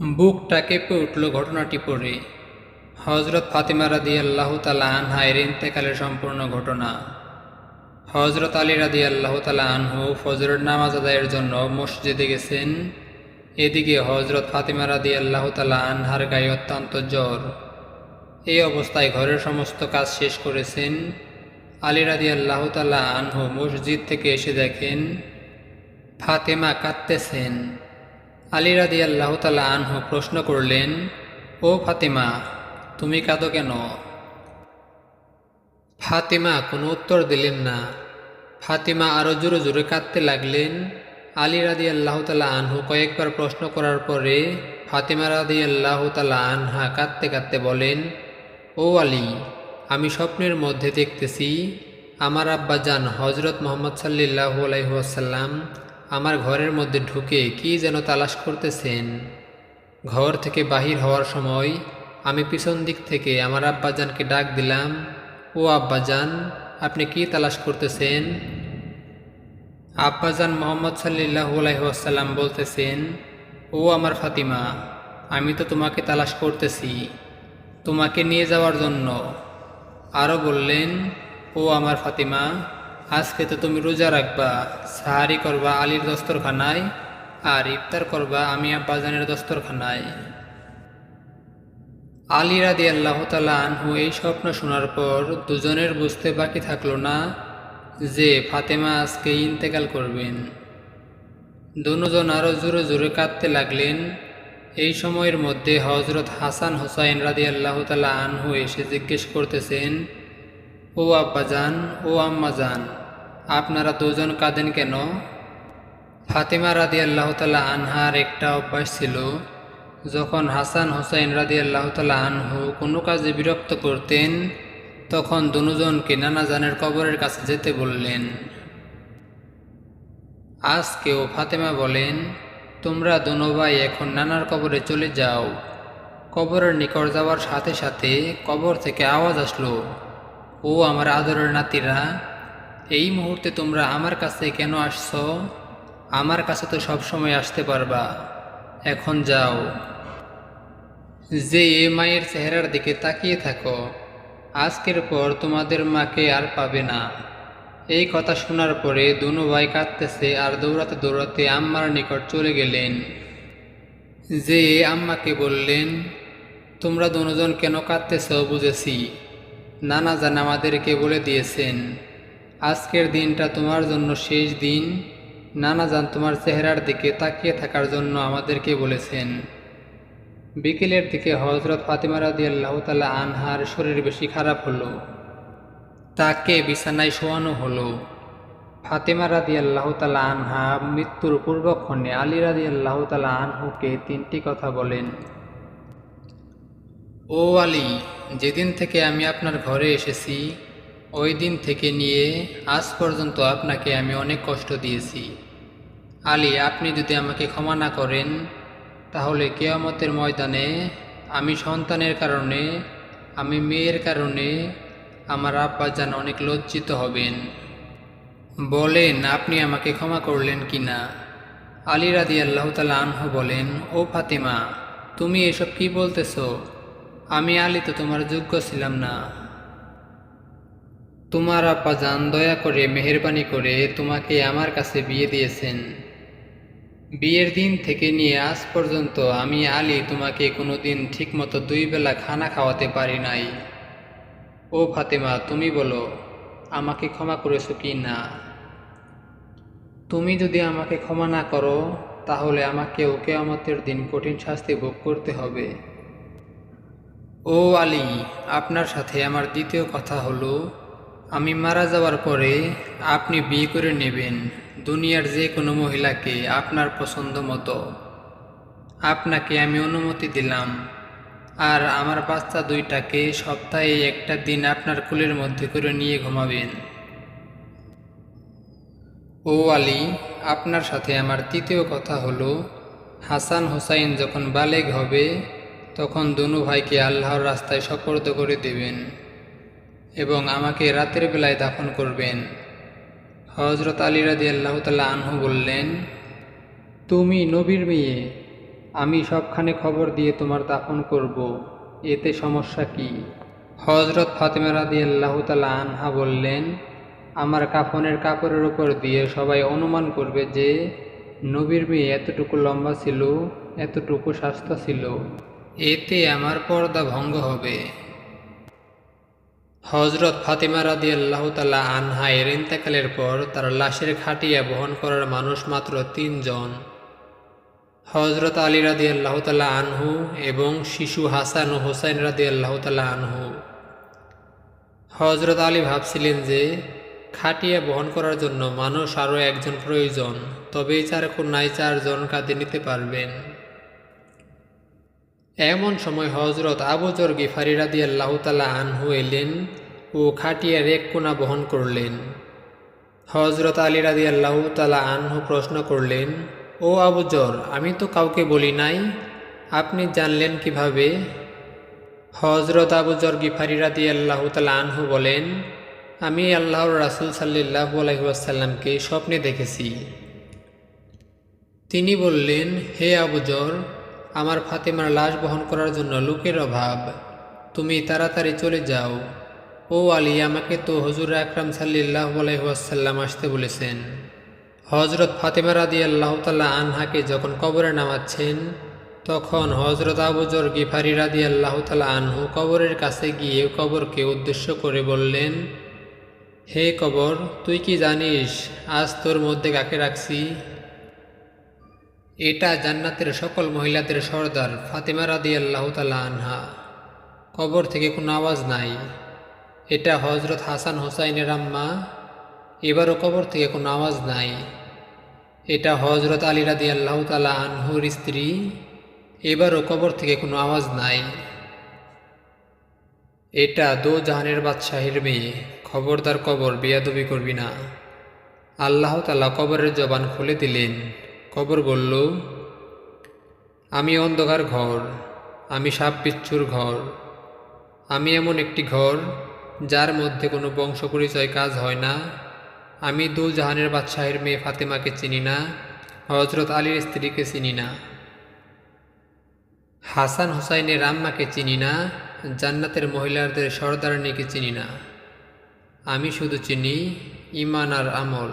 বুকটা কেঁপে উঠল ঘটনাটি পড়ে। হজরত ফাতিমা রাদি আল্লাহ তালা আনহায়ের ইন্তেকালের সম্পূর্ণ ঘটনা। হজরত আলী রাদি আল্লাহ তালা আনহু ফজরের নামাজ আদায়ের জন্য মসজিদে গেছেন। এদিকে হজরত ফাতিমা রাদি আল্লাহ তালা আনহার গায়ে অত্যন্ত জ্বর। এই অবস্থায় ঘরের সমস্ত কাজ শেষ করেছেন। আলী রাদি আল্লাহ তালা আনহু মসজিদ থেকে এসে দেখেন, ফাতেমা কাঁদতেছেন। আলী রাদি আল্লাহ তালা আনহু প্রশ্ন করলেন, ও ফাতেমা, তুমি কাঁদো কেন? ফাতেমা কোনো উত্তর দিলেন না। ফাতেমা আরও জোরে জোরে কাঁদতে লাগলেন। আলী রাদি আল্লাহ তালা আনহু কয়েকবার প্রশ্ন করার পরে ফাতেমা রাদি আল্লাহ তালা আনহা কাঁদতে কাঁদতে বলেন, ও আলী, আমি স্বপ্নের মধ্যে দেখতেছি, আমার আব্বা যান হজরত মোহাম্মদ সাল্লাহ আলাইসাল্লাম আমার ঘরের মধ্যে ঢুকে কি যেন তালাশ করতেছেন। ঘর থেকে বাহির হওয়ার সময় আমি পিছন দিক থেকে আমার আব্বাজানকে ডাক দিলাম, ও আব্বাজান, আপনি কি তালাশ করতেছেন? আব্বাজান মোহাম্মদ সাল্লাহ আলাইসাল্লাম বলতেছেন, ও আমার ফাতিমা, আমি তো তোমাকে তালাশ করতেছি, তোমাকে নিয়ে যাওয়ার জন্য। আরও বললেন, ও আমার ফাতিমা আজকে তো তুমি রোজা রাখবা, সাহারি করবা, আলীর দস্তরখানায় আর ইফতার করবা আমি আব্বাজানের দস্তরখানায়। আলী রাদি আল্লাহ তালা আনহু এই স্বপ্ন শোনার পর দুজনের বুঝতে বাকি থাকল না যে ফাতেমা আজকে ইন্তেকাল করবেন। দুজন আরও জোরে জোরে কাঁদতে লাগলেন। এই সময়ের মধ্যে হজরত হাসান হোসাইন রাদি আল্লাহ তালা আনহু এসে জিজ্ঞেস করতেছেন ও আব্বাজান ও আম্মাজান আপনারা দুজন কাঁদেন কেন? ফাতেমা রাদি আল্লাহ আনহার একটা অভ্যাস ছিল, যখন হাসান হোসাইন রাদি আল্লাহ আনহু কোনো কাজে বিরক্ত করতেন, তখন দুজনকে নানাজানের কবরের কাছে যেতে বললেন। আজকেও ফাতেমা বলেন, তোমরা দোনো ভাই এখন নানার কবরে চলে যাও। কবরের নিকট যাওয়ার সাথে সাথে কবর থেকে আওয়াজ আসলো। ও আমার আদরের নাতিরা, এই মুহূর্তে তোমরা আমার কাছে কেন আসছ? আমার কাছে তো সব সময় আসতে পারবা। এখন যাও। যে এ মায়ের চেহারার দিকে তাকিয়ে থাকো। আজকের পর তোমাদের মাকে আর পাবে না। এই কথা শোনার পরে দুনো ভাই কাঁদতেছে আর দৌড়াতে দৌড়াতে আম্মার নিকট চলে গেলেন। যে আম্মাকে বললেন, তোমরা দুজন কেন কাঁদতেছ? বুঝেছি। নানা জান আমাদেরকে বলে দিয়েছেন, আজকের দিনটা তোমার জন্য শেষ দিন। নানা জান তোমার চেহারার দিকে তাকিয়ে থাকার জন্য আমাদেরকে বলেছেন। বিকেলের দিকে হজরত ফাতিমা রাদি আল্লাহ আনহার শরীর বেশি খারাপ হলো। তাকে বিছানায় শোয়ানো হলো। ফাতেমা রাদি আল্লাহ আনহা মৃত্যুর পূর্বক্ষণে আলী রাদি আল্লাহ তালা আনহুকে তিনটি কথা বলেন। ও আলী যেদিন থেকে আমি আপনার ঘরে এসেছি, ওই দিন থেকে নিয়ে আজ পর্যন্ত আপনাকে আমি অনেক কষ্ট দিয়েছি। আলী, আপনি যদি আমাকে ক্ষমা না করেন, তাহলে কেয়ামতের ময়দানে আমি সন্তানের কারণে, আমি মেয়ের কারণে আমার আব্বা যেন অনেক লজ্জিত হবেন। বলেন, আপনি আমাকে ক্ষমা করলেন কি না আলী রাদি আল্লাহ তালা আনহু বলেন, ও ফাতেমা, তুমি এসব কি বলতেছ? আমি আলী তো তোমার যোগ্য ছিলাম না। তোমার আব্বা যান দয়া করে মেহরবানি করে তোমাকে আমার কাছে বিয়ে দিয়েছেন। বিয়ের দিন থেকে নিয়ে আজ পর্যন্ত আমি আলী তোমাকে কোনো দিন ঠিকমতো দুই বেলা খানা খাওয়াতে পারি নাই। ও ফাতেমা, তুমি বলো, আমাকে ক্ষমা করেছ কি না? তুমি যদি আমাকে ক্ষমা না করো, তাহলে আমাকে ওকে আমাদের দিন কঠিন শাস্তি ভোগ করতে হবে। ও আলী, আপনার সাথে আমার দ্বিতীয় কথা হলো, আমি মারা যাওয়ার পরে আপনি বিয়ে করে নেবেন দুনিয়ার যে কোনো মহিলাকে আপনার পছন্দ মতো। আপনাকে আমি অনুমতি দিলাম। আর আমার বাচ্চা দুইটাকে সপ্তাহে একটা দিন আপনার কুলের মধ্যে করে নিয়ে ঘুমাবেন। ও আলী, আপনার সাথে আমার তৃতীয় কথা হলো, হাসান হোসাইন যখন বালেগ হবে তখন দুনু ভাইকে আল্লাহর রাস্তায় সপর্দ করে দেবেন এবং আমাকে রাতের বেলায় দাফন করবেন। হজরত আলী রাদি আল্লাহ তাল্লাহ আনহু বললেন, তুমি নবীর মেয়ে, আমি সবখানে খবর দিয়ে তোমার দাফন করব, এতে সমস্যা কি? হজরত ফাতেমা রাদি আল্লাহ তালা আনহা বললেন, আমার কাফনের কাপড়ের উপর দিয়ে সবাই অনুমান করবে যে, নবীর মেয়ে এতটুকু লম্বা ছিল, এতটুকু স্বাস্থ্য ছিল। এতে আমার পর্দা ভঙ্গ হবে। হজরত ফাতিমা রাদি আল্লাহ আনহা এর ইন্তেকালের পর তার লাশের খাটিয়া বহন করার মানুষ মাত্র তিনজন। হজরত আলী রাদি আল্লাহ আনহু এবং শিশু হাসান ও হোসাইন রাদি আল্লাহ আনহু। হজরত আলী ভাবছিলেন যে, খাটিয়া বহন করার জন্য মানুষ আরও একজন প্রয়োজন তবেই চার কন্যায় চারজন কাঁধে নিতে পারবেন। এমন সময় হজরত আবুজর গিফারি রাদি আল্লাহ তালা আনহু এলেন ও খাটিয়ার এক কোনা বহন করলেন। হজরত আলী রাদি আল্লাহ তালা আনহু প্রশ্ন করলেন, ও আবুজর আমি তো কাউকে বলি নাই, আপনি জানলেন কীভাবে? হজরত আবুজর গিফারি রাদি আল্লাহ তালা আনহু বলেন, আমি আল্লাহর রাসুল সাল্লাহ আলহিউসাল্লামকে স্বপ্নে দেখেছি। তিনি বললেন, হে আবুজর আমার ফাতেমার লাশ বহন করার জন্য লোকের অভাব। তুমি তাড়াতাড়ি চলে যাও। ও আলী, আমাকে তো হজুর আকরাম সাল্লাহ আলহিহাসাল্লাম আসতে বলেছেন। হজরত ফাতেমা রাদি আল্লাহ তাল্লাহ আনহাকে যখন কবরে নামাচ্ছেন, তখন হজরত আবুজর গিফারি রাদি আল্লাহ আনহু কবরের কাছে গিয়ে কবরকে উদ্দেশ্য করে বললেন, হে কবর, তুই কি জানিস, আজ তোর মধ্যে কাকে রাখছি? এটা জান্নাতের সকল মহিলাদের সর্দার ফাতেমা রাদি আল্লাহ তালা আনহা। কবর থেকে কোনো আওয়াজ নাই। এটা হজরত হাসান হোসাইনের আম্মা। এবারও কবর থেকে কোনো আওয়াজ নাই। এটা হজরত আলী রাদি আল্লাহ তালা আনহুর স্ত্রী। এবারও কবর থেকে কোনো আওয়াজ নাই। এটা দো জাহানের বাদশাহের মেয়ে। খবরদার কবর বিয়াদবি করবি না। আল্লাহ তালা কবরের জবান খুলে দিলেন। কবর বলল, আমি অন্ধকার ঘর, আমি সাপ পিচ্ছুর ঘর, আমি এমন একটি ঘর যার মধ্যে কোনো বংশ পরিচয় কাজ হয় না, আমি দু জাহানের বাদশাহের মেয়ে ফাতেমাকে চিনি না হজরত আলীর স্ত্রীকে চিনি না, হাসান হুসাইনের আম্মাকে চিনি না, জান্নাতের মহিলাদের সর্দারণীকে চিনি না। আমি শুধু চিনি ইমান আর আমল।